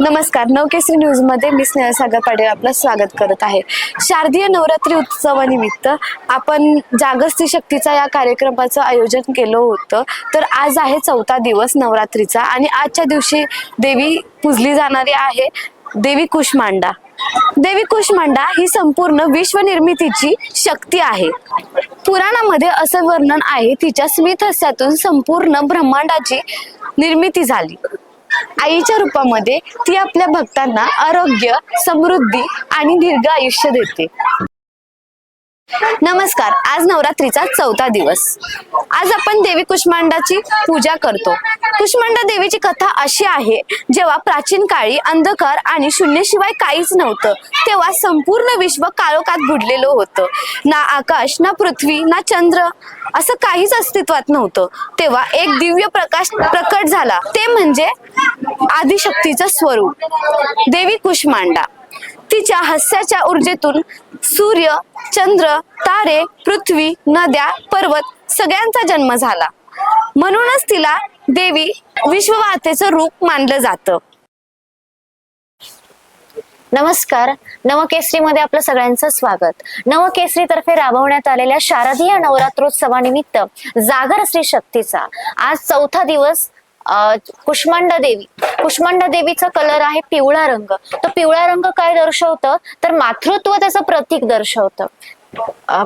नमस्कार नवकेसरी न्यूजमध्ये मी स्नेहसागर पाटील आपलं स्वागत करत आहे. शारदीय नवरात्री उत्सवानिमित्त आपण जागस्ती शक्तीचा या कार्यक्रमाचं आयोजन केलं होतं. तर आज आहे चौथा दिवस नवरात्रीचा आणि आजच्या दिवशी देवी पूजली जाणारी आहे देवी कुशमांडा देवी कुशमांडा ही संपूर्ण विश्वनिर्मितीची शक्ती आहे. पुराणामध्ये असं वर्णन आहे तिच्या स्मितहस्यातून संपूर्ण ब्रह्मांडाची निर्मिती झाली. आईच्या रूपामध्ये ती आपल्या भक्तांना आरोग्य समृद्धी आणि दीर्घ आयुष्य देते. नमस्कार आज नवरात्रीचा चौथा दिवस. आज आपण देवी कुष्मांडाची पूजा करतो. कुष्मांडा देवीची कथा अशी आहे जेव्हा प्राचीन काळी अंधकार आणि शून्यशिवाय काहीच नव्हतं तेव्हा संपूर्ण विश्व काळोखात बुडलेलं होतं. ना आकाश ना पृथ्वी ना चंद्र असं काहीच अस्तित्वात नव्हतं. तेव्हा एक दिव्य प्रकाश प्रकट झाला. ते म्हणजे आदिशक्तीचं स्वरूप देवी कुष्मांडा. तिच्या हास्याच्या ऊर्जेतून सूर्य चंद्र तारे पृथ्वी नद्या पर्वत सगळ्यांचा जन्म झाला. म्हणूनच तिला देवी विश्ववातेचं रूप मानलं जातं. नमस्कार. नवकेसरी मध्ये आपलं सगळ्यांचं स्वागत. नवकेसरी तर्फे राबवण्यात आलेल्या शारदीय नवरात्रोत्सवानिमित्त जागर श्री शक्तीचा आज चौथा दिवस अं, कुष्मांडा देवी. कुष्मांडा देवीचा कलर आहे पिवळा रंग. तो पिवळा रंग काय दर्शवतं? तर मातृत्व त्याचं प्रतीक दर्शवतं.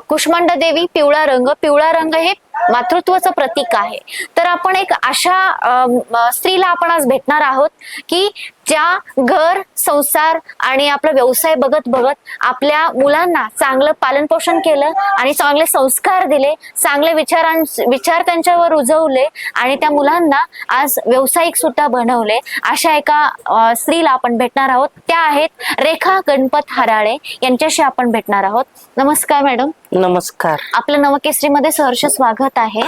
कुष्मांडा देवी पिवळा रंग पिवळा रंग हे मातृत्वाचं प्रतीक आहे. तर आपण एक अशा स्त्रीला आपण आज भेटणार आहोत की ज्या घर संसार आणि आपला व्यवसाय बघत बघत आपल्या मुलांना चांगलं पालन पोषण केलं आणि चांगले संस्कार दिले चांगले विचारां विचार त्यांच्यावर रुजवले आणि त्या मुलांना आज व्यावसायिक सुद्धा बनवले. अशा एका स्त्रीला आपण भेटणार आहोत. त्या आहेत रेखा गणपत हराळे. यांच्याशी आपण भेटणार आहोत. नमस्कार मॅडम. नमस्कार. आपलं नवकेसरीमध्ये सहर्ष स्वागत आहे.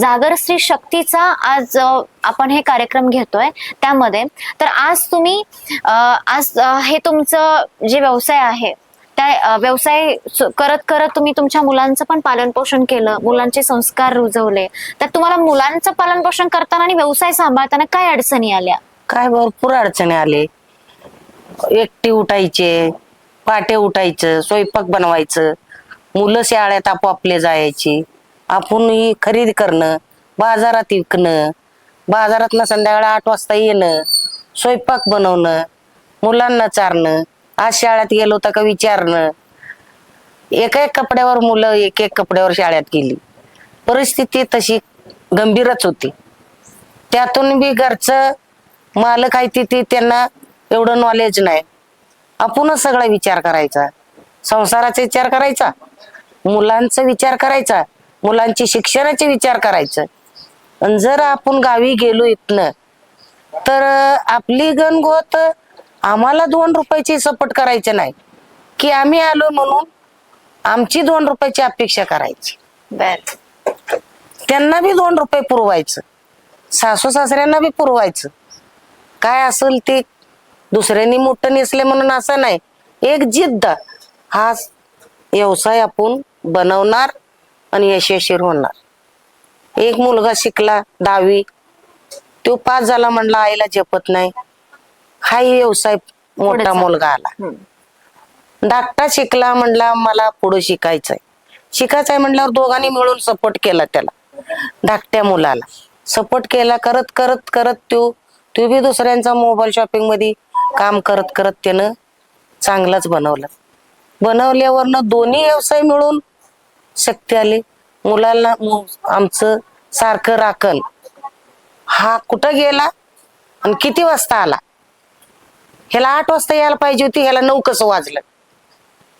जागर स्त्री शक्तीचा आज आपण हे कार्यक्रम घेतोय त्यामध्ये. तर आज तुम्ही आज हे तुमचं जे व्यवसाय आहे त्या व्यवसाय करत करत तुम्ही तुमच्या मुलांचं पण पालन पोषण केलं मुलांचे संस्कार रुजवले. तर तुम्हाला मुलांचं पालन पोषण करताना आणि व्यवसाय सांभाळताना काय अडचणी आल्या? काय भरपूर अडचणी आले. एकटी उठायचे पाटे उठायचं स्वयंपाक बनवायचं मुलं शाळेत आपोआपले जायची. आपण ही खरेदी करणं बाजारात विकणं बाजारातनं संध्याकाळी आठ वाजता येणं स्वयंपाक बनवणं मुलांना चारणं आज शाळेत गेलो तर का विचारणं. एका एक कपड्यावर मुलं एक एक कपड्यावर शाळेत गेली. परिस्थिती तशी गंभीरच होती. त्यातून बी घरचं मालक आहे तिथे ती त्यांना एवढं नॉलेज नाही. आपणच सगळा विचार करायचा. संसाराचा विचार करायचा. मुलांचा विचार करायचा मुलांची शिक्षणाचे विचार करायचं. आणि जर आपण गावी गेलो इथनं तर आपली गणगोत आम्हाला दोन रुपयाची सपोर्ट करायचे नाही. की आम्ही आलो म्हणून आमची दोन रुपयाची अपेक्षा करायची. बर. त्यांना बी दोन रुपये पुरवायचं. सासू सासऱ्यांना बी पुरवायचं. काय असेल ते? दुसऱ्यांनी मोठं नेसले म्हणून असं नाही. एक जिद्द. हा व्यवसाय आपण बनवणार आणि यशस्वी होणार. एक मुलगा शिकला दहावी तो पास झाला म्हणला आईला जपत नाही. हाही व्यवसाय मोठा. मुलगा आला. धाकटा शिकला म्हणला मला पुढे शिकायचंय. शिकायचंय म्हणल्यावर दोघांनी मिळून सपोर्ट केला त्याला. धाकट्या मुलाला. सपोर्ट केला करत करत करत तो तो बी दुसऱ्यांचा मोबाईल शॉपिंगमध्ये काम करत करत त्यानं चांगलंच बनवलं. बनवल्यावरनं दोन्ही व्यवसाय मिळून शक्ती आली. मुलांना आमचं सारखं राखल. हा कुठं गेला आणि किती वाजता आला? ह्याला आठ वाजता यायला पाहिजे होती ह्याला नऊ कसं वाजलं?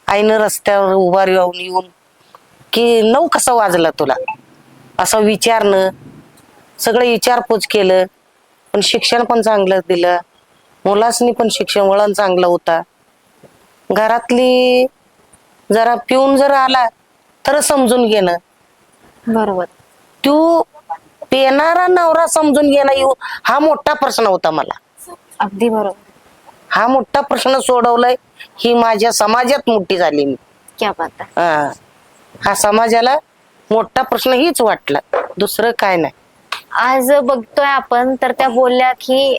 आईनं रस्त्यावर उभा राहून येऊन की नऊ कसं वाजलं तुला? असं विचारणं सगळं विचारपूस केलं. पण शिक्षण पण चांगलं दिलं. मुलासनी पण शिक्षण वळण चांगलं होता. घरातली जरा पिऊन जर आला तर समजून घेणं. बरोबर. तू पेनारा नवरा समजून घेणं येऊ हा मोठा प्रश्न होता मला. अगदी बरोबर. हा मोठा प्रश्न सोडवलाय ही माझ्या समाजात मोठी झाली मी. क्या बात आहे. हा. हा समाजाला मोठा प्रश्न हीच वाटला. दुसरं काय नाही. आज बघतोय आपण तर त्या बोलल्या की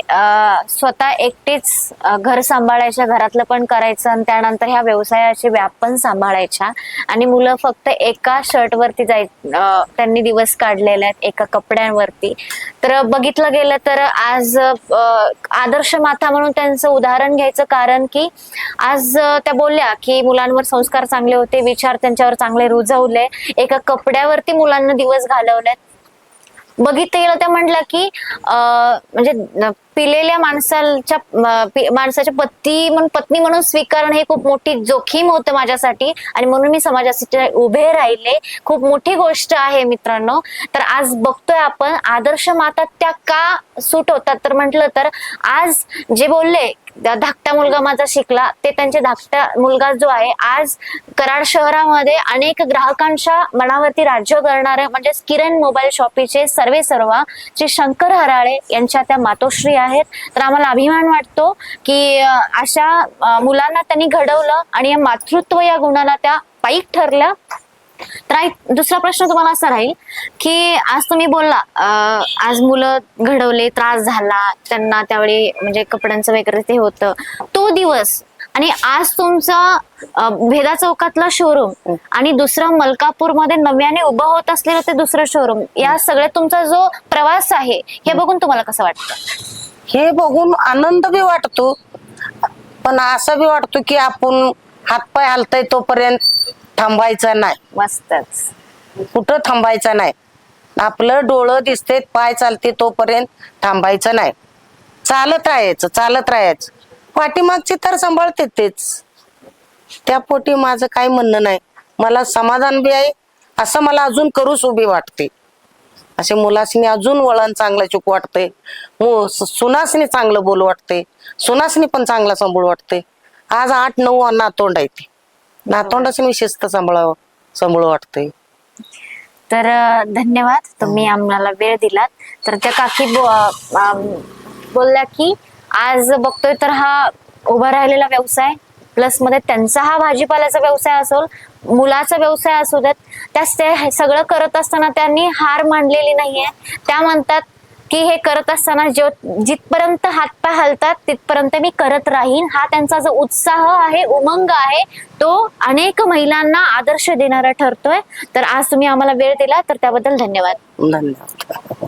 स्वतः एकटीच घर सांभाळायच्या घरातलं पण करायचं आणि त्यानंतर ह्या व्यवसायाची व्याप पण सांभाळायच्या. आणि मुलं फक्त एका शर्टवरती जाय त्यांनी दिवस काढलेले आहेत एका कपड्यांवरती. तर बघितलं गेलं तर आज आदर्श माता म्हणून त्यांचं उदाहरण घ्यायचं कारण की आज त्या बोलल्या की मुलांवर संस्कार चांगले होते विचार त्यांच्यावर चांगले रुजवले एका कपड्यावरती मुलांना दिवस घालवलेत. बघितलं गेलं त्या म्हटलं की अं, म्हणजे पिलेल्या माणसाच्या माणसाच्या पती म्हणून पत्नी म्हणून स्वीकारणं हे खूप मोठी जोखीम होतं माझ्यासाठी. आणि म्हणून मी समाजासाठी उभे राहिले. खूप मोठी गोष्ट आहे मित्रांनो. तर आज बघतोय आपण आदर्श माता त्या का सूट होतात? तर म्हटलं तर आज जे बोलले धाकटा मुलगा माझा शिकला ते त्यांचे धाकटा मुलगा जो आहे आज कराड शहरामध्ये अनेक ग्राहकांच्या मनावरती राज्य करणारे म्हणजे किरण मोबाईल शॉपीचे सर्वे सर्वा श्री शंकर हराळे यांच्या त्या मातोश्री आहेत. तर आम्हाला अभिमान वाटतो की अशा मुलांना त्यांनी घडवलं आणि या मातृत्व या गुणाला त्या पाईक ठरल्या तर दुसरा प्रश्न तुम्हाला असा राहील की आज तुम्ही बोलला आज मुलं घडवले त्रास झाला त्यांना त्यावेळी म्हणजे कपड्यांचं वगैरे ते होतं. तो दिवस आणि आज तुमचा भेदा चौकातला शोरूम आणि दुसरं मलकापूरमध्ये नव्याने उभं होत असलेलं ते दुसरं शोरूम या सगळ्यात तुमचा जो प्रवास आहे हे बघून तुम्हाला कसं वाटतं? हे बघून आनंद बी वाटतो. पण असं बी वाटतो की आपण हातपाय हलतय तोपर्यंत थांबायचा नाही. मस्तच. कुठं थांबायचा नाही. आपलं डोळं दिसते पाय चालते तोपर्यंत थांबायचं नाही. चालत राहायचं चालत राहायचं. पाठीमागची तर सांभाळते तेच. त्या पोटी माझं काही म्हणणं नाही. मला समाधान बी आहे असं मला अजून करूच उभी वाटते. असे मुलासनी अजून वळण चांगलं चूक वाटते मु- सु- सुनासनी चांगलं बोल वाटते सुनासनी पण चांगला सांभाळ वाटते आज आठ नऊ नातोंड आहे ते. नातोंडासनी शिस्त सांभाळावं सांभाळ वाटते तर धन्यवाद. तुम्ही आम्हाला वेळ दिलात. तर त्या काकी बोलल्या की आज बघतोय तर हा उभा राहिलेला व्यवसाय प्लसमध्ये त्यांचा हा भाजीपाल्याचा व्यवसाय असो मुलाचा व्यवसाय असू देत त्यास ते सगळं करत असताना त्यांनी हार मांडलेली नाहीये. त्या म्हणतात की हे करत असताना जो जिथपर्यंत हातपाय हलतात तिथपर्यंत मी करत राहीन. हा त्यांचा जो उत्साह आहे उमंग आहे तो अनेक महिलांना आदर्श देणारा ठरतोय. तर आज तुम्ही आम्हाला वेळ दिला तर त्याबद्दल धन्यवाद. धन्यवाद.